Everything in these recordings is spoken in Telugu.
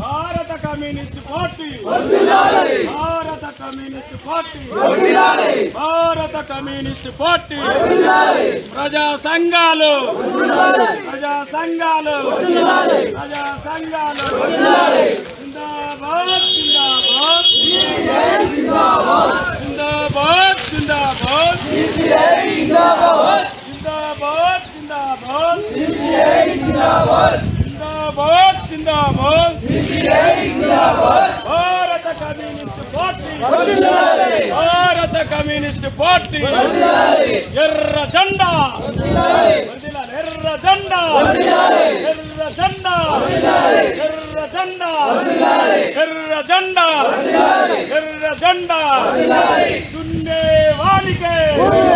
భారత కమ్యూనిస్ట్ పార్టీ. భారత కమ్యూనిస్ట్ పార్టీ. భారత కమ్యూనిస్ట్ పార్టీ. ప్రజా సంఘాలు. ప్రజా సంఘాలు. ప్రజా సంఘాలు. జిందాబాద్ జిందాబాద్. జిందాబాద్ జిందాబాద్. జిందాబాద్. జిందాబాద్. భారత కమ్యూనిస్ట్ పార్టీ భారత కమ్యూనిస్ట్ పార్టీ ఎర్ర జెండా వదిలాలి. ఎర్ర జెండా ఎర్ర జెండా ఎర్ర జెండా ఎర్ర జెండా ఎర్ర జెండా దున్నే వారికే దున్నే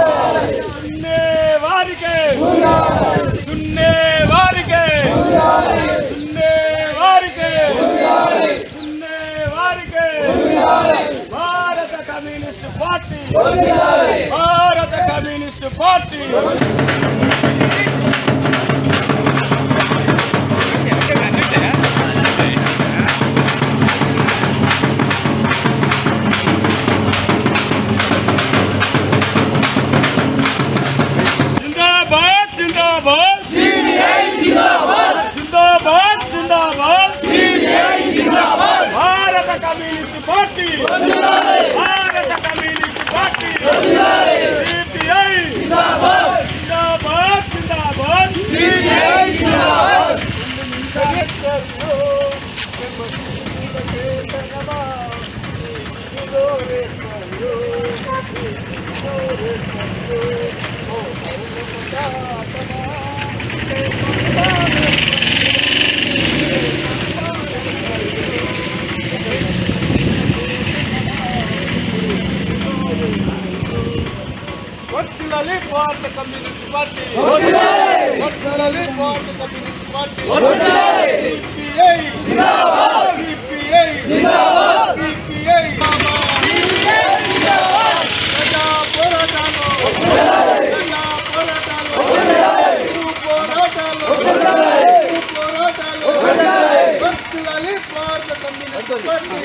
వారికే. దున్నే వారికే. దున్నే వారికే. దున్నే వారికే. భారత కమ్యూనిస్ట్ పార్టీ. భారత కమ్యూనిస్ట్ పార్టీ. Bandi! భారత కమ్యూనిస్ట్ పార్టీ. వర్తిల్లాలి భారత communist party. CPI CPI CPI ప్రజా పోరాటాలు ప్రజా పోరాటాలు పోరాటాలు పోరాటాలు వర్తిల్లాలి భారత communist party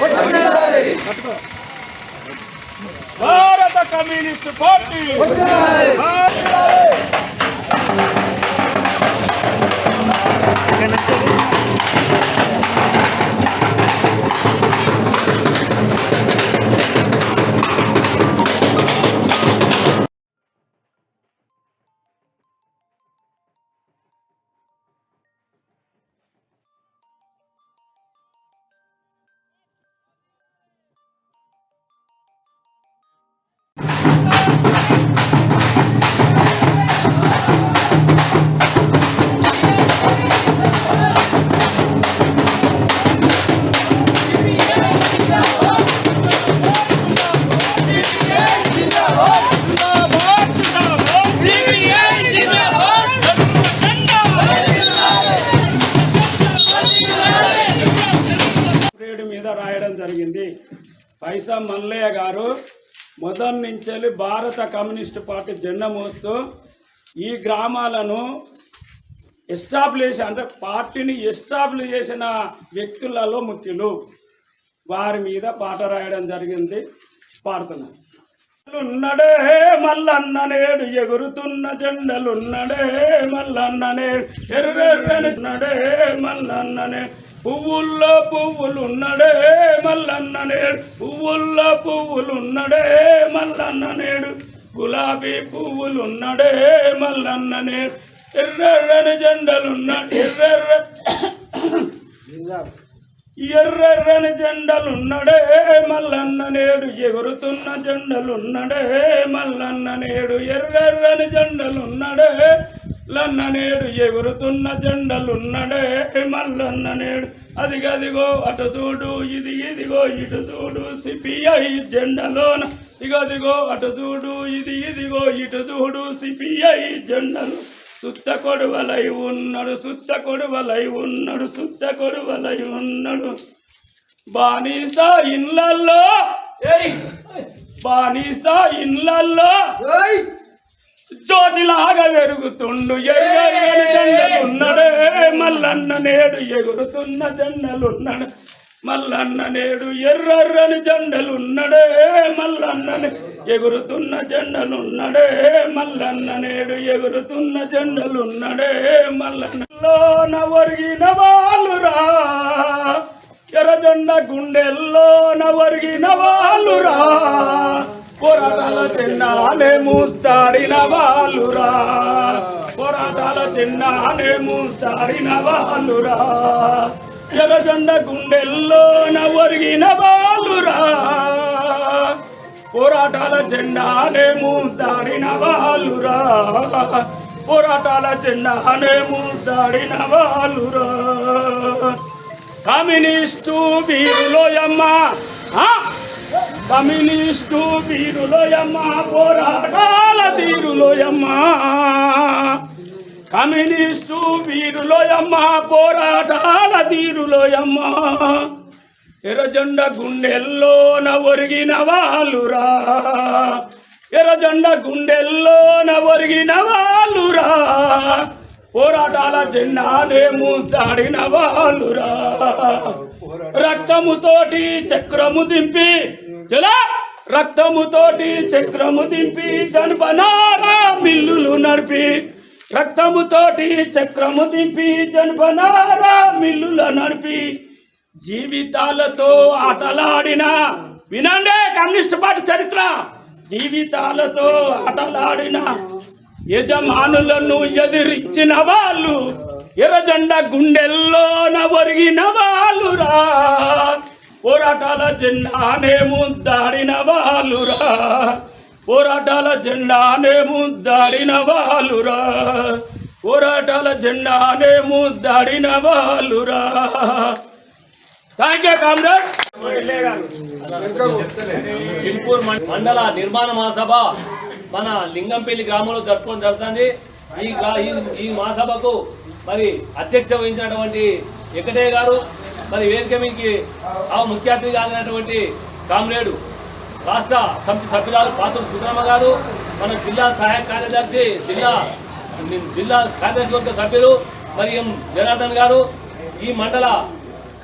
communist party. Can I tell you? మొదటి భారత కమ్యూనిస్ట్ పార్టీ జెండా మోస్తూ ఈ గ్రామాలను ఎస్టాబ్లిష్ అంటే పార్టీని ఎస్టాబ్లిష్ చేసిన వ్యక్తులలో ముఖ్యులు వారి మీద పాట రాయడం జరిగింది. పాడుతున్నారు ఉన్నడే మల్లన్న నేడు ఎగురుతున్న జెండలున్నడే. మల్లన్న నేడు ఎర్రెర్రని ఉన్నడే మల్లన్న నేడు పువ్వుల్లో పువ్వులున్నడే మల్లన్న నేడు. పువ్వుల్లో పువ్వులున్నడే మల్లన్న నేడు. గులాబీ పువ్వులున్నడే మల్లన్న నేడు. ఎర్రెర్రని జెండలున్న ఎర్రెర్ర ఎర్రెర్రని జెండలున్నడే మల్లన్న నేడు. ఎగురుతున్న జెండలున్నడే మల్లన్న నేడు. ఎర్రెర్రని జెండలున్నడే లన్న నేడు. ఎగురుతున్న జెండలున్నడే మల్లన్న నేడు. అదిగదిగో అటు చూడు ఇది ఇదిగో ఇటు చూడు సిపిఐ జెండలోన. ఇగదిగో అటు చూడు ఇది ఇదిగో ఇటు చూడు సిపిఐ జెండలు. సుత్త కొడువలై ఉన్నాడు సుత్త కొడువలై ఉన్నాడు సుత్త కొడువలై ఉన్నాడు. బానిస ఇళ్ళల్లో బానిస ఇళ్ళల్లో జ్యోతిలాగా వెరుగుతుండు ఎర్రని జెండలున్నాడు మల్లన్న నేడు ఎగురుతున్న జెండలున్నాడు. మల్లన్న నేడు ఎర్రర్రని జెండలున్నడే. మల్లన్న ఎగురుతున్న జెండలున్నడే. మల్లన్న నేడు ఎగురుతున్న జెండలున్నడే. మల్లన్నలోన ఒరిగిన వాళ్ళురా ఎర్రజొండ గుండెల్లోన ఒరిగిన వాళ్ళురా. పోరాటాల చిన్నానే మూస్తాడిన వాళ్ళురా పోరాటాల చిన్నానే మూస్తాడిన వాళ్ళురా ఎర్రజొండ గుండెల్లోన ఒరిగిన వాళ్ళురా పోరాటాల జెండానే మూతాడిన వాళ్ళురా పోరాటాల జెండానే మూతాడిన వాళ్ళురా కమ్యూనిస్టు వీరులోయమ్మ ఆ! కమ్యూనిస్టు వీరులోయమ్మ పోరాటాల తీరులోయమ్మ. కమ్యూనిస్టు వీరులోయమ్మ పోరాటాల తీరులోయమ్మ. ఎర్రజెండ గుండెల్లోన ఒరిగిన వాళ్ళురా. ఎర్రజెండ గుండెల్లోన ఒరిగిన వాళ్ళురా. పోరాటాల జెండానే ముద్దాడిన వాళ్ళురా. రక్తముతోటి చక్రము దింపి చలా? రక్తముతోటి చక్రము దింపి జన్పనారా మిల్లులు నడిపి. రక్తముతోటి చక్రము దింపి జన్పనారా మిల్లుల నడిపి. జీవితాలతో ఆటలాడిన వినండి కమ్యూనిస్ట్ పార్టీ చరిత్ర. జీవితాలతో ఆటలాడిన యజమానులను ఎదిరించిన వాళ్ళు ఎర్రజెండ గుండెల్లోన ఒరిగిన వాళ్ళురా. పోరాటాల జెండానే ముద్దాడిన వాళ్ళురా పోరాటాల జెండానే ముద్దాడిన వాళ్ళురా పోరాటాల జెండానే ముద్దాడిన వాళ్ళురా థ్యాంక్ యూ కామ్రేడ్ మండల నిర్మాణ మహాసభ మన లింగంపల్లి గ్రామంలో జరుపుకోవడం జరుగుతుంది. ఈ ఈ- ఈ మహాసభకు మరి అధ్యక్ష వహించినటువంటి వెంకటయ్య గారు మరి వేదిక మీదకి ఆ ముఖ్య అతిథి ఆగినటువంటి కామ్రేడు రాష్ట్ర సమితి సభ్యురాలు పాత్రుడు సుబ్రహ్మ గారు మన జిల్లా సహాయ కార్యదర్శి జిల్లా జిల్లా కార్యదర్శి వర్గ సభ్యులు మరి ఎం జనార్దన్ గారు ఈ మండల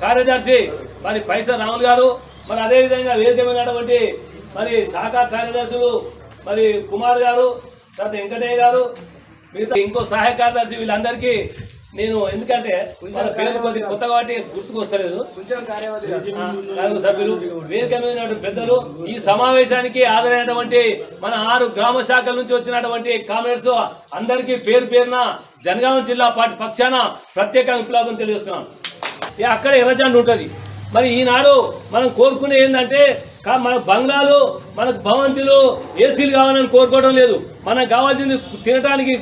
కార్యదర్శి మరి పైసా రాములు గారు మరి అదేవిధంగా వేదికమైనటువంటి మరి శాఖ కార్యదర్శులు మరి కుమార్ గారు తర్వాత వెంకటయ్య గారు మిగతా ఇంకో సహాయ కార్యదర్శి వీళ్ళందరికీ నేను ఎందుకంటే మన పేరు కొద్ది కొత్త కాబట్టి గుర్తుకు వస్తలేదు. సభ్యులు వేదిక మీద పెద్దలు ఈ సమావేశానికి హాజరైనటువంటి మన ఆరు గ్రామ శాఖల నుంచి వచ్చినటువంటి కామ్రేడ్స్ అందరికీ పేరు పేరున జనగామ జిల్లా పార్టీ పక్షాన ప్రత్యేక విప్లవం తెలియజేస్తున్నాం. ఇక అక్కడ ఎర్రజెండ ఉంటుంది. మరి ఈనాడు మనం కోరుకునే ఏంటంటే మన బంగ్లాలు మనకు భవంతులు ఏసీలు కావాలని కోరుకోవడం లేదు. మనకు కావాల్సింది తినడానికి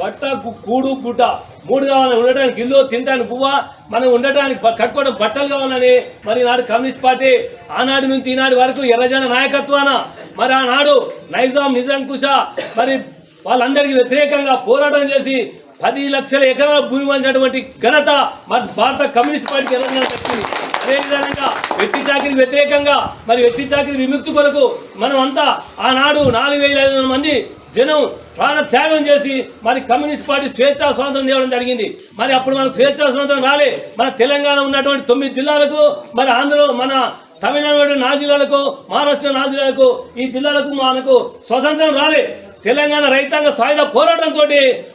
బట్ట కూడు గుడ్డ. మూడు కావాలని ఉండటానికి ఇల్లు తినడానికి పువ్వ? మనం ఉండటానికి కట్టుకోవడం బట్టలు కావాలని. మరి నాడు కమ్యూనిస్ట్ పార్టీ ఆనాడు నుంచి ఈనాడు వరకు ఎర్రజెండ నాయకత్వాన. మరి ఆనాడు నైజాం నిజాంకుశ మరి వాళ్ళందరికీ వ్యతిరేకంగా పోరాటం చేసి పది లక్షల ఎకరాల భూమి పంచినటువంటి ఘనత మరి భారత కమ్యూనిస్ట్ పార్టీకి ఎర్రజెండా తప్పింది అదేవిధంగా వెట్టి చాకరికి వ్యతిరేకంగా మరి వెట్టి చాకిరి విముక్తి కొరకు మనం అంతా ఆనాడు నాలుగు వేల ఐదు వందల మంది జనం ప్రాణ త్యాగం చేసి మరి కమ్యూనిస్ట్ పార్టీ స్వేచ్ఛా స్వాతంత్రం ఇవ్వడం జరిగింది. మరి అప్పుడు మనకు స్వేచ్ఛా స్వాతంత్రం రాలే. మన తెలంగాణ ఉన్నటువంటి తొమ్మిది జిల్లాలకు మరి ఆంధ్రలో మన తమిళనాడు నాలుగు జిల్లాలకు మహారాష్ట్ర నాలుగు జిల్లాలకు ఈ జిల్లాలకు మనకు స్వతంత్రం రాలే. తెలంగాణ రైతాంగ సాయుధ పోరాటంతో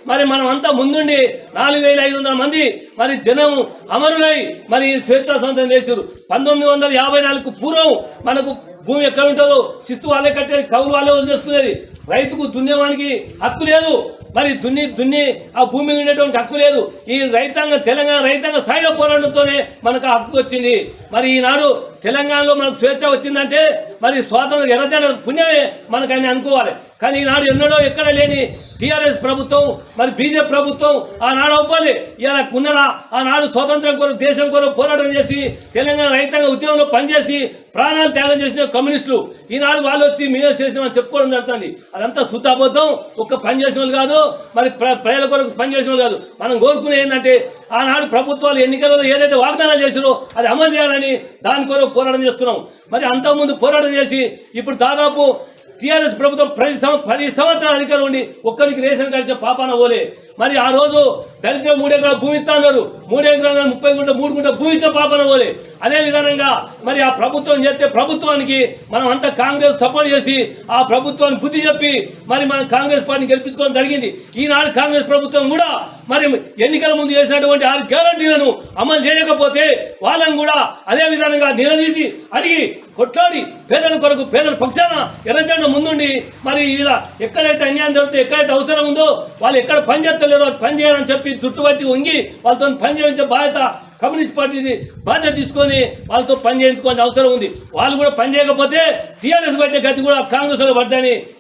మరి మనం అంతా ముందుండి నాలుగు వేల ఐదు వందల మంది మరి జనం అమరులై మరి స్వేచ్ఛా స్వాతంత్రం చేశారు. పంతొమ్మిది వందల యాభై నాలుగు పూర్వం మనకు భూమి ఎక్కడ ఉంటుందో శిస్తు వాళ్ళే కట్టేది కవులు వాళ్ళే వదిలేసుకునేది. రైతుకు దున్నేవానికి హక్కు లేదు. మరి దున్ని దున్ని ఆ భూమి ఉండేటువంటి హక్కు లేదు. ఈ రైతాంగం తెలంగాణ రైతాంగ సాయుధ పోరాటంతోనే మనకు ఆ హక్కు వచ్చింది. మరి ఈనాడు తెలంగాణలో మనకు స్వేచ్ఛ వచ్చిందంటే మరి స్వాతంత్రం ఎర్రజెండ పుణ్యమే మనకు అని అనుకోవాలి. కానీ ఈనాడు ఎన్నడో ఎక్కడ లేని టీఆర్ఎస్ ప్రభుత్వం మరి బీజేపీ ప్రభుత్వం ఆనాడు అవ్వాలి. ఇలా కున్నలా ఆనాడు స్వాతంత్రం కొరకు దేశం కొరకు పోరాటం చేసి తెలంగాణ రైతాంగ ఉద్యమంలో పనిచేసి ప్రాణాలు త్యాగం చేసిన కమ్యూనిస్టులు. ఈనాడు వాళ్ళు వచ్చి మేము చేసిన చెప్పుకోవడం జరుగుతుంది. అదంతా శుద్ధాబద్ధం ఒక్క పని చేసిన వాళ్ళు కాదు మరి ప్ర- ప్రజల కొరకు పని చేసిన వాళ్ళు కాదు. మనం కోరుకునే ఏంటంటే ఆనాడు ప్రభుత్వాలు ఎన్నికలలో ఏదైతే వాగ్దానాలు చేసిరో అది అమలు చేయాలని దాని కొరకు పోరాటం చేస్తున్నాం. మరి అంతకుముందు పోరాటం చేసి ఇప్పుడు దాదాపు టీఆర్ఎస్ ప్రభుత్వం ప్రతి సం పది సంవత్సరాల అధికారం ఉండి ఒక్కరికి రేషన్ కార్డు పాపాన పోలే. మరి ఆ రోజు దళితులు మూడు ఎకరాల భూమి ఇస్తా అన్నారు మూడు ఎకరాల ముప్పై గుంట మూడు గుంట భూమి ఇస్తే పాపన పోలే. అదే విధానంగా మరి ఆ ప్రభుత్వం చేస్తే ప్రభుత్వానికి మనం అంతా కాంగ్రెస్ సపోర్ట్ చేసి ఆ ప్రభుత్వాన్ని బుద్ధి చెప్పి మరి మనం కాంగ్రెస్ పార్టీని గెలిపించుకోవడం జరిగింది. ఈనాడు కాంగ్రెస్ ప్రభుత్వం కూడా మరి ఎన్నికల ముందు చేసినటువంటి ఆరు గ్యారంటీలను అమలు చేయకపోతే వాళ్ళని కూడా అదే విధానంగా నిలదీసి అడిగి కొట్లాడి పేదల కొరకు పేదల పక్షాన ఎర్రజెండ ముందుండి మరి ఇలా ఎక్కడైతే అన్యాయం జరుగుతుందో ఎక్కడైతే అవసరం ఉందో వాళ్ళు ఎక్కడ పని చేస్తలేరో వాళ్ళు పని చేయాలని చెప్పి చుట్టుపట్టి వంగి వాళ్ళతో పని చేయించే బాధ్యత కమ్యూనిస్ట్ పార్టీని బాధ్యత తీసుకొని వాళ్ళతో పని చేయించుకోవాల్సిన అవసరం ఉంది. వాళ్ళు కూడా పని చేయకపోతే టీఆర్ఎస్ పట్టే గతి కూడా కాంగ్రెస్లో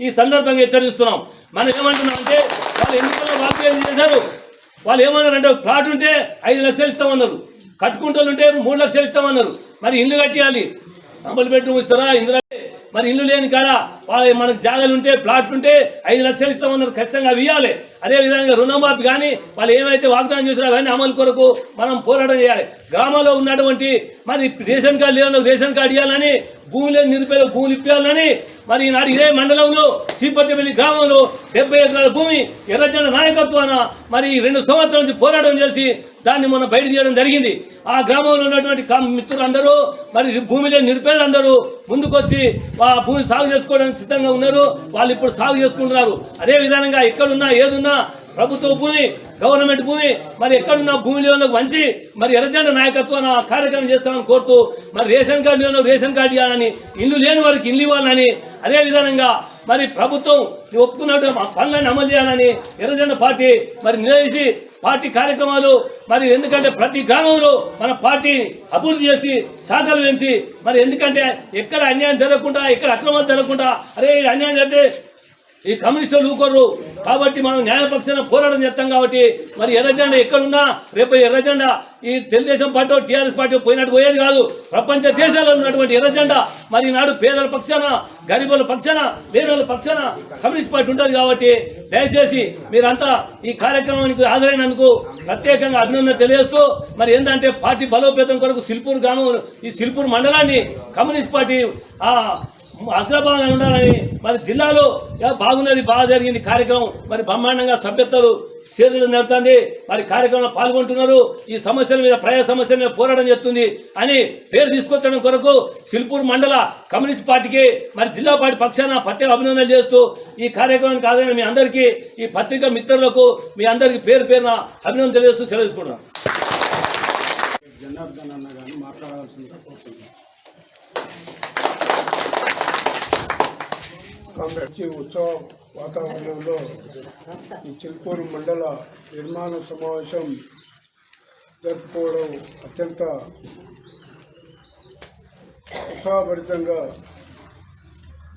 ఈ సందర్భంగా హెచ్చరిస్తున్నాం. మనం ఏమంటున్నామంటే వాళ్ళు ఎన్నికల్లో వాగ్దానం చేశారు. వాళ్ళు ఏమన్నారంటే ప్లాట్ ఉంటే ఐదు లక్షలు ఇస్తామన్నారు. కట్టుకుంటూ ఉంటే మూడు లక్షలు ఇస్తామన్నారు. మరి ఇల్లు కట్టియాలి. డబుల్ బెడ్రూమ్ ఇస్తారా? ఇందిరా మరి ఇల్లు లేని కాడ వాళ్ళ మనకు జాగాలు ఉంటే ప్లాట్లు ఉంటే ఐదు లక్షలు ఇస్తామన్నారు ఖచ్చితంగా అవి ఇవ్వాలి. అదే విధంగా రుణమాఫీ కానీ వాళ్ళు ఏమైతే వాగ్దానం చేసినా అవన్నీ అమలు కొరకు మనం పోరాటం చేయాలి. గ్రామాల్లో ఉన్నటువంటి మరి రేషన్ కార్డు లేని రేషన్ కార్డు ఇవ్వాలని భూమి లేని నిరుపేద భూములు ఇప్పించాలని మరి ఈనాడు ఇదే మండలంలో శ్రీపతిపల్లి గ్రామంలో డెబ్బై ఎకరాల భూమి ఎర్రజెండ నాయకత్వాన మరి ఈ రెండు సంవత్సరాల నుంచి పోరాటం చేసి దాన్ని మొన్న బయట తీయడం జరిగింది. ఆ గ్రామంలో ఉన్నటువంటి మిత్రులందరూ మరి భూమి లేని నిరుపేదలందరూ ముందుకొచ్చి ఆ భూమి సాగు చేసుకోవడానికి సిద్ధంగా ఉన్నారు. వాళ్ళు ఇప్పుడు సాగు చేసుకుంటున్నారు. అదే విధానంగా ఎక్కడున్నా ఏదున్నా ప్రభుత్వ భూమి గవర్నమెంట్ భూమి మరి ఎక్కడున్న భూమిలో లేవులకు మంచి మరి ఎర్రజెండ నాయకత్వం కార్యక్రమం చేస్తామని కోరుతూ మరి రేషన్ కార్డు లేని రేషన్ కార్డు ఇవ్వాలని ఇల్లు లేని వారికి ఇల్లు ఇవ్వాలని అదే విధంగా మరి ప్రభుత్వం ఈ ఒప్పుకున్నట్టు పనులను అమలు చేయాలని ఎర్రజెండ పార్టీ మరి నిలదీసి పార్టీ కార్యక్రమాలు మరి ఎందుకంటే ప్రతి గ్రామంలో మన పార్టీ అభివృద్ధి చేసి శాఖలు పెంచి మరి ఎందుకంటే ఎక్కడ అన్యాయం జరగకుండా ఎక్కడ అక్రమాలు జరగకుండా అరే అన్యాయం జరిగితే ఈ కమ్యూనిస్టులు ఊకోరు కాబట్టి మనం న్యాయపక్షాన పోరాటం చేస్తాం కాబట్టి మరి ఎర్రజెండా ఎక్కడున్నా రేపు ఎర్రజెండా ఈ తెలుగుదేశం పార్టీ టీఆర్ఎస్ పార్టీ పోయినట్టు పోయేది కాదు. ప్రపంచ దేశాల్లో ఉన్నటువంటి ఎర్రజెండా. మరి నాడు పేదల పక్షాన గరీబుల పక్షాన లేని పక్షాన కమ్యూనిస్ట్ పార్టీ ఉంటుంది కాబట్టి దయచేసి మీరంతా ఈ కార్యక్రమానికి హాజరైనందుకు ప్రత్యేకంగా అభినందన తెలియజేస్తూ మరి ఏంటంటే పార్టీ బలోపేతం కొరకు సిల్పూర్ గ్రామం ఈ సిల్పూర్ మండలాన్ని కమ్యూనిస్ట్ పార్టీ ఆ అగ్రభాగంగా ఉండాలని మరి జిల్లాలో బాగున్నది బాగా జరిగింది కార్యక్రమం. మరి బ్రహ్మాండంగా సభ్యతలు చేరడం జరుగుతుంది మరి కార్యక్రమంలో పాల్గొంటున్నారు. ఈ సమస్యల మీద ప్రజా సమస్యల మీద పోరాటం చేస్తుంది అని పేరు తీసుకొచ్చడం కొరకు సిల్పూర్ మండల కమ్యూనిస్ట్ పార్టీకి మరి జిల్లా పార్టీ పక్షాన ప్రత్యేక అభినందనలు చేస్తూ ఈ కార్యక్రమానికి ఆదరణ మీ అందరికీ ఈ పత్రిక మిత్రులకు మీ అందరికీ పేరు పేరున అభినందన తెలియజేస్తూ సెలవు తీసుకుంటున్నాను జనార్దన్ అన్న గారిని మాట్లాడాల్సిందిగా కోరుతున్నాను కాంగ్రెస్ ఉత్సవ వాతావరణంలో ఈ చిల్పూరు మండల నిర్మాణ సమావేశం జరుపుకోవడం అత్యంత ఉత్సాహభరితంగా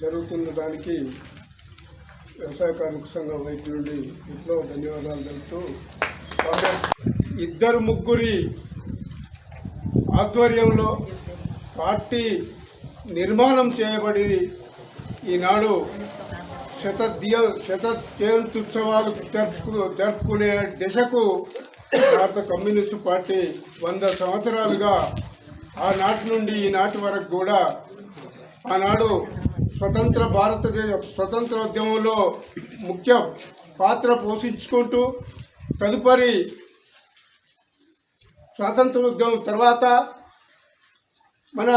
జరుగుతున్న దానికి వ్యవసాయ కార్మిక సంఘం వైపు నుండి ఇంట్లో ధన్యవాదాలు తెలుపుతూ ఇద్దరు ముగ్గురి ఆధ్వర్యంలో పార్టీ నిర్మాణం చేయబడి ఈనాడు శత దియ శత జయంత్యుత్సవాలు జరుపుకు జరుపుకునే దిశకు భారత కమ్యూనిస్టు పార్టీ వంద సంవత్సరాలుగా ఆనాటి నుండి ఈనాటి వరకు కూడా ఆనాడు స్వతంత్ర భారతదేశ స్వతంత్రోద్యమంలో ముఖ్య పాత్ర పోషించుకుంటూ తదుపరి స్వాతంత్రోద్యమం తర్వాత మన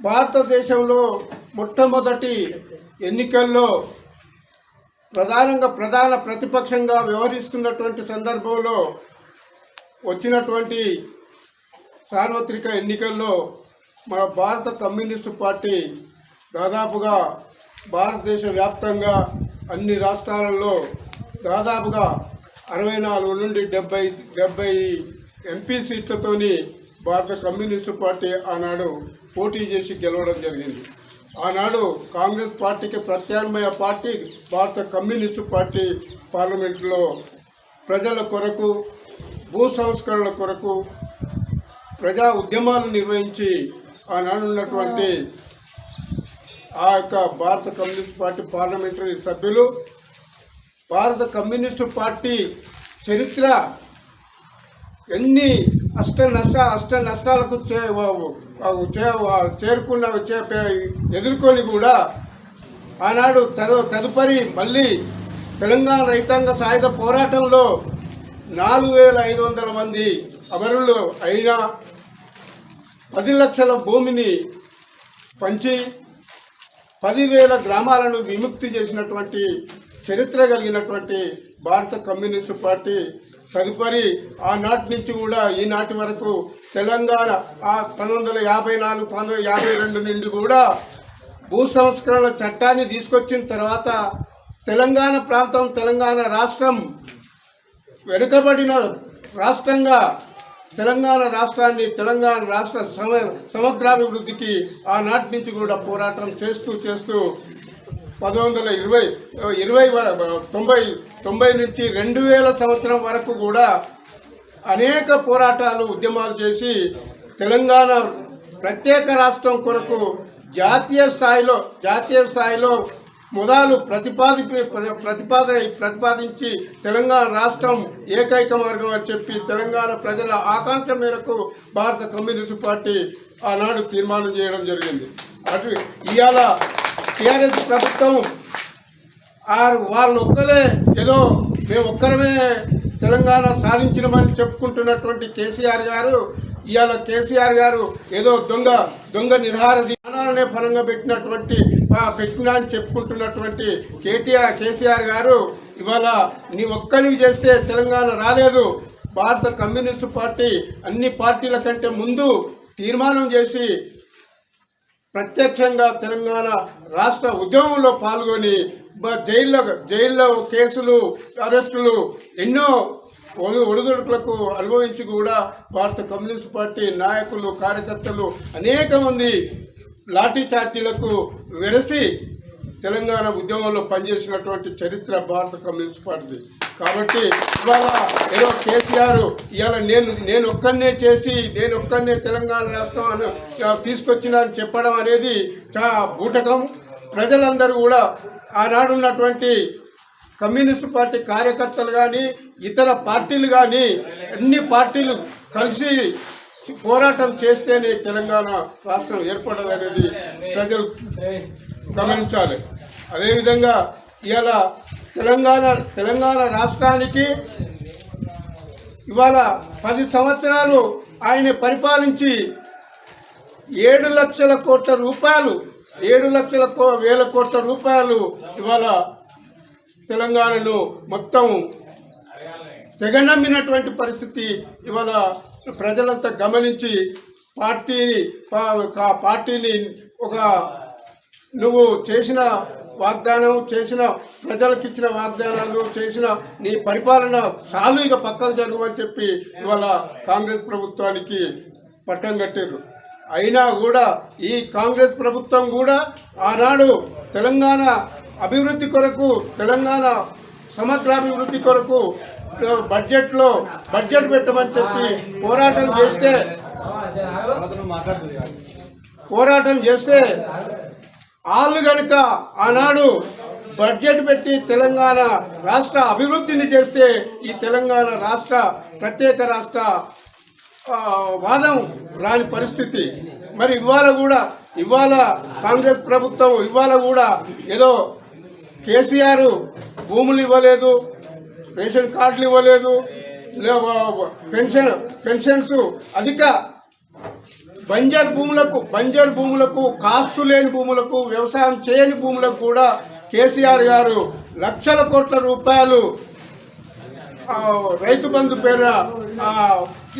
భారతదేశంలో మొట్టమొదటి ఎన్నికల్లో ప్రధానంగా ప్రధాన ప్రతిపక్షంగా వ్యవహరిస్తున్నటువంటి సందర్భంలో వచ్చినటువంటి సార్వత్రిక ఎన్నికల్లో మన భారత కమ్యూనిస్టు పార్టీ దాదాపుగా భారతదేశ వ్యాప్తంగా అన్ని రాష్ట్రాలలో దాదాపుగా అరవై నాలుగు నుండి డెబ్బై డెబ్బై ఎంపీ సీట్లతోని భారత కమ్యూనిస్టు పార్టీ ఆనాడు పోటీ చేసి గెలవడం జరిగింది. ఆనాడు కాంగ్రెస్ పార్టీకి ప్రత్యామ్నాయ పార్టీ భారత కమ్యూనిస్టు పార్టీ పార్లమెంట్లో ప్రజల కొరకు భూ సంస్కరణల కొరకు ప్రజా ఉద్యమాలు నిర్వహించి ఆనాడు ఉన్నటువంటి ఆ యొక్క భారత కమ్యూనిస్ట్ పార్టీ పార్లమెంటరీ సభ్యులు భారత కమ్యూనిస్టు పార్టీ చరిత్ర ఎన్ని అష్ట నష్ట అష్ట నష్టాలకు చే చేరుకున్న చే- ఎదుర్కొని కూడా ఆనాడు తదుపరి మళ్ళీ తెలంగాణ రైతాంగ సాయుధ పోరాటంలో నాలుగు వేల ఐదు వందల మంది అమరులు అయిన పది లక్షల భూమిని పంచి పదివేల గ్రామాలను విముక్తి చేసినటువంటి చరిత్ర కలిగినటువంటి భారత కమ్యూనిస్టు పార్టీ తదుపరి ఆనాటి నుంచి కూడా ఈనాటి వరకు తెలంగాణ ఆ పంతొమ్మిది వందల యాభై నాలుగు పంతొమ్మిది యాభై రెండు నుండి కూడా భూ సంస్కరణ చట్టాన్ని తీసుకొచ్చిన తర్వాత తెలంగాణ ప్రాంతం తెలంగాణ రాష్ట్రం వెనుకబడిన రాష్ట్రంగా తెలంగాణ రాష్ట్రాన్ని తెలంగాణ రాష్ట్ర సమ సమగ్రాభివృద్ధికి ఆనాటి నుంచి కూడా పోరాటం చేస్తూ చేస్తూ పంతొమ్మిది వందల ఇరవై ఇరవై తొంభై తొంభై నుంచి రెండు వేల సంవత్సరం వరకు కూడా అనేక పోరాటాలు ఉద్యమాలు చేసి తెలంగాణ ప్రత్యేక రాష్ట్రం కొరకు జాతీయ స్థాయిలో జాతీయ స్థాయిలో మొదలు ప్రతిపాది ప్రతిపాద ప్రతిపాదించి తెలంగాణ రాష్ట్రం ఏకైక మార్గం అని చెప్పి తెలంగాణ ప్రజల ఆకాంక్ష మేరకు భారత కమ్యూనిస్ట్ పార్టీ ఆనాడు తీర్మానం చేయడం జరిగింది. అటు ఇవాళ టీఆర్ఎస్ ప్రభుత్వం ఆరు వాళ్ళు ఒక్కలే ఏదో మేము ఒక్కరమే తెలంగాణ సాధించినమని చెప్పుకుంటున్నటువంటి కేసీఆర్ గారు ఇవాళ కేసీఆర్ గారు ఏదో దొంగ దొంగ నిర్హార ధ్యానాలనే ఫలంగా పెట్టినటువంటి పెట్టినా అని చెప్పుకుంటున్నటువంటి కేటీఆర్ కేసీఆర్ గారు ఇవాళ నీ ఒక్కనివి చేస్తే తెలంగాణ రాలేదు. భారత కమ్యూనిస్టు పార్టీ అన్ని పార్టీల కంటే ముందు తీర్మానం చేసి ప్రత్యక్షంగా తెలంగాణ రాష్ట్ర ఉద్యమంలో పాల్గొని జైల్లో జైల్లో కేసులు అరెస్టులు ఎన్నో ఒడి ఒడిదుడుకులకు అనుభవించి కూడా భారత కమ్యూనిస్ట్ పార్టీ నాయకులు కార్యకర్తలు అనేక మంది లాఠీ చార్జీలకు వెరసి తెలంగాణ ఉద్యమంలో పనిచేసినటువంటి చరిత్ర భారత కమ్యూనిస్ట్ పార్టీ కాబట్టి ఇవాళ ఏదో కేసీఆర్ ఇవాళ నేను నేను ఒక్కడనే చేసి నేను ఒక్కడనే తెలంగాణ రాష్ట్రం అని తీసుకొచ్చిన అని చెప్పడం అనేది చాలా బూటకం. ప్రజలందరూ కూడా ఆనాడున్నటువంటి కమ్యూనిస్ట్ పార్టీ కార్యకర్తలు కానీ ఇతర పార్టీలు కానీ అన్ని పార్టీలు కలిసి పోరాటం చేస్తేనే తెలంగాణ రాష్ట్రం ఏర్పడదనేది ప్రజలు గమనించాలి. అదేవిధంగా ఇవాళ తెలంగాణ తెలంగాణ రాష్ట్రానికి ఇవాళ పది సంవత్సరాలు ఆయన పరిపాలించి ఏడు లక్షల కోట్ల రూపాయలు ఏడు లక్షల కో వేల కోట్ల రూపాయలు ఇవాళ తెలంగాణలో మొత్తం తెగనమ్మినటువంటి పరిస్థితి ఇవాళ ప్రజలంతా గమనించి పార్టీని పార్టీని ఒక నువ్వు చేసిన వాగ్దానం చేసిన ప్రజలకు ఇచ్చిన వాగ్దానాలు చేసిన నీ పరిపాలన చాలు ఇక పక్కకు జరగమని చెప్పి ఇవాళ కాంగ్రెస్ ప్రభుత్వానికి పట్టం కట్టారు అయినా కూడా ఈ కాంగ్రెస్ ప్రభుత్వం కూడా ఆనాడు తెలంగాణ అభివృద్ధి కొరకు తెలంగాణ సమగ్రాభివృద్ధి కొరకు బడ్జెట్లో బడ్జెట్ పెట్టమని చెప్పి పోరాటం చేస్తే పోరాటం చేస్తే వాళ్ళు కనుక ఆనాడు బడ్జెట్ పెట్టి తెలంగాణ రాష్ట్ర అభివృద్ధిని చేస్తే ఈ తెలంగాణ రాష్ట్ర ప్రత్యేక రాష్ట్ర వాదం రాని పరిస్థితి. మరి ఇవాళ కూడా ఇవాళ కాంగ్రెస్ ప్రభుత్వం ఇవాళ కూడా ఏదో కేసీఆర్ భూములు ఇవ్వలేదు రేషన్ కార్డులు ఇవ్వలేదు పెన్షన్ పెన్షన్స్ అధిక బంజర్ భూములకు బంజర్ భూములకు కాస్తు లేని భూములకు వ్యవసాయం చేయని భూములకు కూడా కేసీఆర్ గారు లక్షల కోట్ల రూపాయలు రైతు బంధు పేర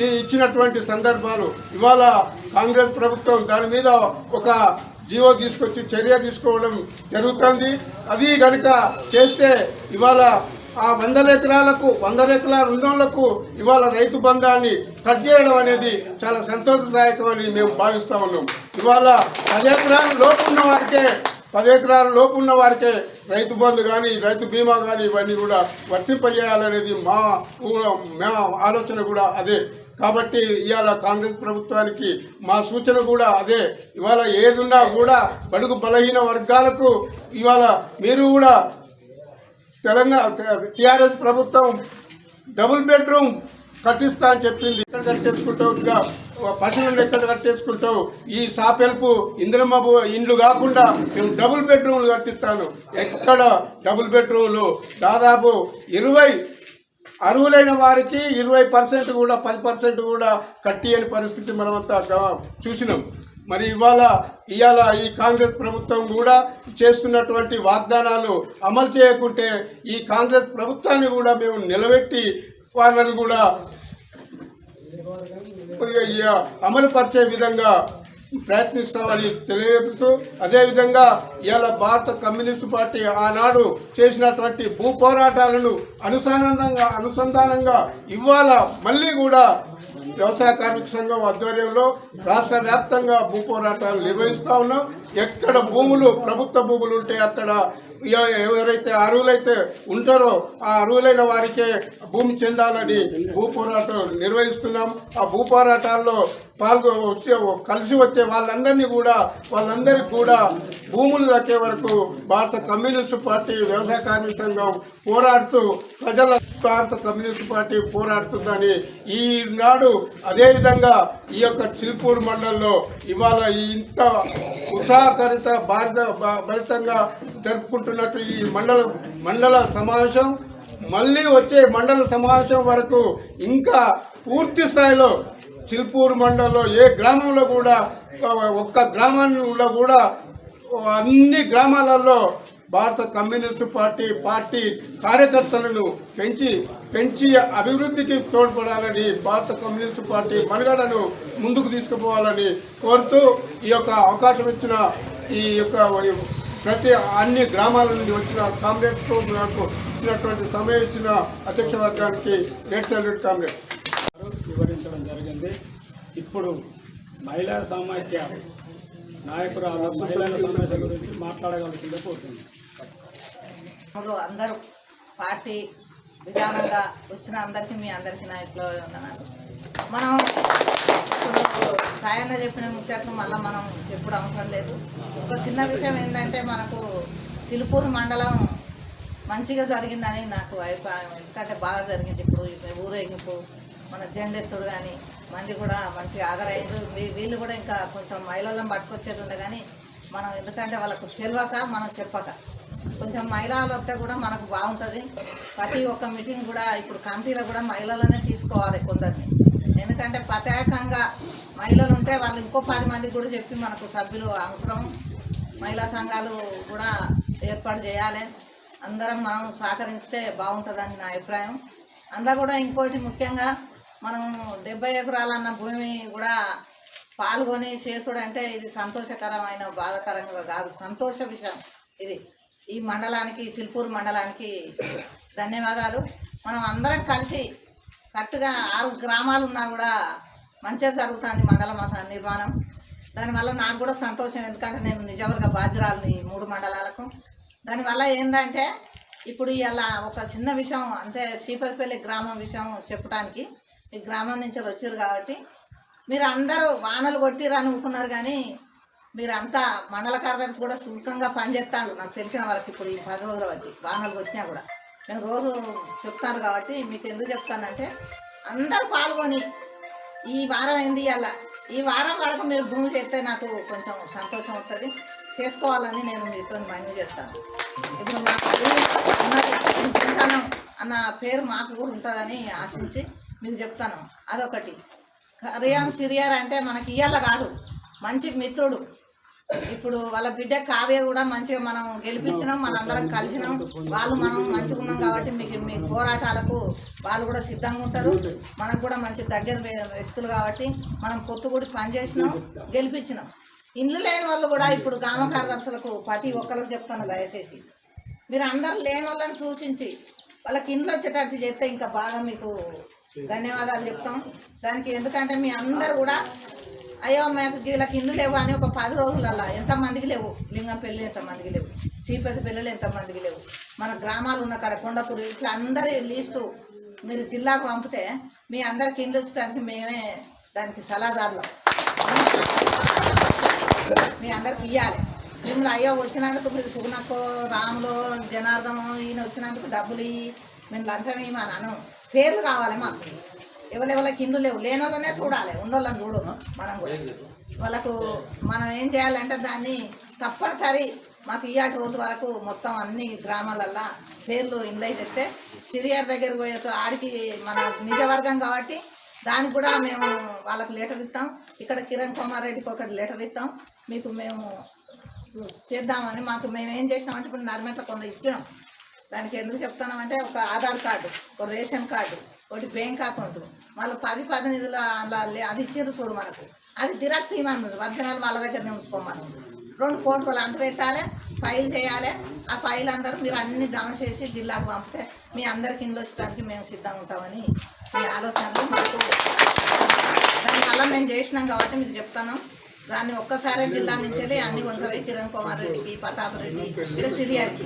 ఈ ఇచ్చినటువంటి సందర్భాలు. ఇవాళ కాంగ్రెస్ ప్రభుత్వం దాని మీద ఒక జీవో తీసుకొచ్చి చర్య తీసుకోవడం జరుగుతుంది. అది కనుక చేస్తే ఇవాళ ఆ వందల ఎకరాలకు వందల ఎకరాల రుణాలకు ఇవాళ రైతు బంధాన్ని కట్ చేయడం అనేది చాలా సంతోషదాయకమని మేము భావిస్తా ఉన్నాం. ఇవాళ పది ఎకరాల లోపు ఉన్న వారికే పది ఎకరాల లోపు ఉన్న వారికే రైతు బంధు కానీ రైతు బీమా కానీ ఇవన్నీ కూడా వర్తింపజేయాలనేది మా మా ఆలోచన కూడా అదే. కాబట్టి ఇవాళ కాంగ్రెస్ ప్రభుత్వానికి మా సూచన కూడా అదే. ఇవాళ ఏదున్నా కూడా బడుగు బలహీన వర్గాలకు ఇవాళ మీరు కూడా తెలంగాణ టీఆర్ఎస్ ప్రభుత్వం డబుల్ బెడ్రూమ్ కట్టిస్తా అని చెప్పింది. ఎక్కడ కట్టేసుకుంటావు ఇంకా? పశువులను ఎక్కడ కట్టేసుకుంటావు? ఈ సాపెల్పు ఇంద్రమ్మబు ఇండ్లు కాకుండా మేము డబుల్ బెడ్రూమ్లు కట్టిస్తాను. ఎక్కడ డబుల్ బెడ్రూమ్లు? దాదాపు ఇరవై అరువులైన వారికి ఇరవై పర్సెంట్ కూడా పది పర్సెంట్ కూడా కట్టియని పరిస్థితి మనమంతా చూసినాం. మరి ఇవాళ ఇవాళ ఈ కాంగ్రెస్ ప్రభుత్వం కూడా చేస్తున్నటువంటి వాగ్దానాలు అమలు చేయకుంటే ఈ కాంగ్రెస్ ప్రభుత్వాన్ని కూడా మేము నిలబెట్టి వాళ్ళని కూడా ఇక అమలు పరిచే విధంగా ప్రయత్నిస్తామని తెలియజేస్తూ అదేవిధంగా ఇవాళ భారత కమ్యూనిస్టు పార్టీ ఆనాడు చేసినటువంటి భూ పోరాటాలను అనుసంధానంగా అనుసంధానంగా ఇవాళ మళ్ళీ కూడా వ్యవసాయ కార్మిక సంఘం ఆధ్వర్యంలో రాష్ట్ర వ్యాప్తంగా భూ పోరాటాలు నిర్వహిస్తూ ఉన్నాం. ఎక్కడ భూములు ప్రభుత్వ భూములు ఉంటే అక్కడ ఎవరైతే అరువులైతే ఉంటారో ఆ అరువులైన వారికే భూమి చెందాలని భూ పోరాటం నిర్వహిస్తున్నాం. ఆ భూ పోరాటాల్లో పాల్గొ వచ్చే కలిసి వచ్చే వాళ్ళందరినీ కూడా వాళ్ళందరికీ కూడా భూములు దక్కే వరకు భారత కమ్యూనిస్టు పార్టీ వ్యవసాయ కార్మిక సంఘం పోరాడుతూ ప్రజల భారత కమ్యూనిస్ట్ పార్టీ పోరాడుతుందని ఈనాడు అదేవిధంగా ఈ యొక్క చిలుపూరు మండలంలో ఇవాళ ఇంత ఉత్సాహకరిత భారత ఫలితంగా జరుపుకుంటున్నట్టు ఈ మండల మండల సమావేశం మళ్ళీ వచ్చే మండల సమావేశం వరకు ఇంకా పూర్తి స్థాయిలో చిలుపూరు మండలంలో ఏ గ్రామంలో కూడా ఒక్క గ్రామంలో కూడా అన్ని గ్రామాలలో భారత కమ్యూనిస్టు పార్టీ పార్టీ కార్యకర్తలను పెంచి పెంచి అభివృద్ధికి తోడ్పడాలని భారత కమ్యూనిస్టు పార్టీ మనుగడను ముందుకు తీసుకుపోవాలని కోరుతూ ఈ యొక్క అవకాశం ఇచ్చిన ఈ యొక్క ప్రతి అన్ని గ్రామాల నుండి వచ్చిన కామ్రేడ్స్తో నాకు ఇచ్చినటువంటి సమయం ఇచ్చిన అధ్యక్ష వర్గానికి గ్రేట్ కాంగ్రెస్ కామ్రేడ్. వివరించడం జరిగింది. ఇప్పుడు మహిళా సమాఖ్య నాయకురాలు మహిళల సమస్య గురించి మాట్లాడగలసిందే కోరుతుంది అందరూ అందరూ పార్టీ విధానంగా వచ్చిన అందరికీ మీ అందరికీ నా ఇప్పుడు ఉందన్నాను మనం ఇప్పుడు సాయన్న చెప్పిన ముచ్చట్లు మళ్ళీ మనం ఎప్పుడు అవసరం లేదు. ఒక చిన్న విషయం ఏంటంటే మనకు సిలుపూరు మండలం మంచిగా జరిగిందని నాకు అభిప్రాయం. ఎందుకంటే బాగా జరిగింది ఇప్పుడు ఊరేగింపు మన జెండెత్తుడు కానీ మంది కూడా మంచిగా ఆదరైంది వీళ్ళు కూడా ఇంకా కొంచెం మహిళలను పట్టుకొచ్చేది ఉంది కానీ మనం ఎందుకంటే వాళ్ళకు తెలియక మనం చెప్పక. కొంచెం మహిళలు వస్తే కూడా మనకు బాగుంటుంది. ప్రతి ఒక్క మీటింగ్ కూడా ఇప్పుడు కమిటీలో కూడా మహిళలనే తీసుకోవాలి కొందరిని. ఎందుకంటే ప్రత్యేకంగా మహిళలు ఉంటే వాళ్ళు ఇంకో పది మందికి కూడా చెప్పి మనకు సభ్యులు అవసరం. మహిళా సంఘాలు కూడా ఏర్పాటు చేయాలి. అందరం మనం సహకరిస్తే బాగుంటుందని నా అభిప్రాయం. అందులో కూడా ఇంకోటి ముఖ్యంగా మనం డెబ్బై ఎకరాలన్న భూమి కూడా పాల్గొని చేసుడు అంటే ఇది సంతోషకరమైన బాధాకరంగా కాదు. సంతోష విషయం ఇది. ఈ మండలానికి సిల్పూర్ మండలానికి ధన్యవాదాలు. మనం అందరం కలిసి కరెక్ట్గా ఆరు గ్రామాలు ఉన్నా కూడా మంచిగా జరుగుతుంది మండల నిర్మాణం. దానివల్ల నాకు కూడా సంతోషం ఎందుకంటే నేను నిజవర్గ బాధ్యురాలని ఈ మూడు మండలాలకు. దానివల్ల ఏంటంటే ఇప్పుడు ఇలా ఒక చిన్న విషయం అంటే శ్రీపతిపల్లి గ్రామం విషయం చెప్పడానికి ఈ గ్రామం నుంచి వచ్చారు కాబట్టి మీరు అందరూ వానలు కొట్టిరు అనుకున్నారు కానీ మీరంతా మండల కార్యదర్శి కూడా సుఖంగా పనిచేస్తాడు నాకు తెలిసిన వరకు ఇప్పుడు ఈ పది రోజుల బట్టి వానలు కొట్టినా కూడా. నేను రోజు చెప్తాను కాబట్టి మీకు ఎందుకు చెప్తానంటే అందరూ పాల్గొని ఈ వారం ఏంది అలా ఈ వారం వరకు మీరు భూమి చేస్తే నాకు కొంచెం సంతోషం వస్తుంది. చేసుకోవాలని నేను మీతో మనవి చేస్తాను ఇప్పుడు మాకు తింటాను అన్న పేరు మాకు కూడా ఉంటుందని ఆశించి మీకు చెప్తాను. అదొకటి. కరియాం సిరియార్ అంటే మనకి ఇయ్యాల కాదు. మంచి మిత్రుడు. ఇప్పుడు వాళ్ళ బిడ్డ కావ్య కూడా మంచిగా మనం గెలిపించినాం మనందరం కలిసినాం. వాళ్ళు మనం మంచిగా ఉన్నాం కాబట్టి మీకు మీ పోరాటాలకు వాళ్ళు కూడా సిద్ధంగా ఉంటారు. మనకు కూడా మంచి దగ్గర వ్యక్తులు కాబట్టి మనం పొత్తుకూడి పనిచేసినాం గెలిపించినాం. ఇండ్లు లేని వాళ్ళు కూడా ఇప్పుడు గ్రామ కార్యదర్శులకు ప్రతి ఒక్కరికి చెప్తాను దయచేసి. మీరు అందరు లేని వాళ్ళని సూచించి వాళ్ళకి ఇండ్లు వచ్చేటట్టు చేస్తే ఇంకా బాగా మీకు ధన్యవాదాలు చెప్తాం. దానికి ఎందుకంటే మీ అందరు కూడా అయ్యో మాకు వీళ్ళకి ఇల్లు లేవు అని ఒక పది రోజులల్లా. ఎంతమందికి లేవు? లింగం పెళ్ళి ఎంతమందికి లేవు? శ్రీపతి పెళ్ళిళ్ళు ఎంతమందికి లేవు? మన గ్రామాలు ఉన్న కాడ కొండపూరు ఇట్లా అందరి లిస్టు మీరు జిల్లాకు పంపితే మీ అందరికి ఇండ్లు వచ్చడానికి మేమే దానికి సలహాదారులం. మీ అందరికి ఇవ్వాలి మిమ్మల్ని అయ్యో వచ్చినందుకు మీరు సుగుణక్కో రాములో జనార్దనం ఈయన వచ్చినందుకు డబ్బులు ఇయ్యి మేము లంచం ఇవ్వమన్నాను పేరు పేర్లు కావాలి మాకు. ఎవరెవరికి ఇండ్లు లేవు. లేనోళ్ళనే చూడాలి. ఉండోళ్ళని చూడదు మనం కూడా. వాళ్ళకు మనం ఏం చేయాలంటే దాన్ని తప్పనిసరి మాకు ఈయాటి రోజు వరకు మొత్తం అన్ని గ్రామాలల్లో పేర్లు ఇండ్లు అయితే సిరియార్ దగ్గరకు పోయే ఆడికి మన నిజవర్గం కాబట్టి దానికి కూడా మేము వాళ్ళకు లెటర్ ఇస్తాం. ఇక్కడ కిరణ్ కుమార్ రెడ్డికి ఒకటి లెటర్ ఇస్తాం. మీకు మేము చేద్దామని మాకు మేము ఏం చేసినామంటే ఇప్పుడు నర్మెట్ల కొంత ఇచ్చినాం. దానికి ఎందుకు చెప్తున్నామంటే ఒక ఆధార్ కార్డు ఒక రేషన్ కార్డు ఒకటి బ్యాంక్ అకౌంట్. వాళ్ళు పది పది నిధులు అలా అది ఇచ్చారు చూడు మనకు. అది జిరాక్స్ ఇవ్వమన్నారు వర్జనాలు వాళ్ళ దగ్గరనే ఉంచుకోమన్నారు రెండు కోట్లు అంటు పెట్టాలి ఫైల్ చేయాలి. ఆ ఫైల్ అందరూ మీరు అన్ని జమ చేసి జిల్లాకు పంపితే మీ అందరికి ఇండ్లు వచ్చడానికి మేము సిద్ధంగా ఉంటామని మీ ఆలోచనలు మాకు. దానివల్ల మేము చేసినాం కాబట్టి మీకు చెప్తాను. దాన్ని ఒక్కసారే జిల్లా నుంచి వెళ్ళి అన్ని కొంచెం కిరణ్ కుమార్ రెడ్డికి ప్రతాప్ రెడ్డి ఇక్కడ సిరియాకి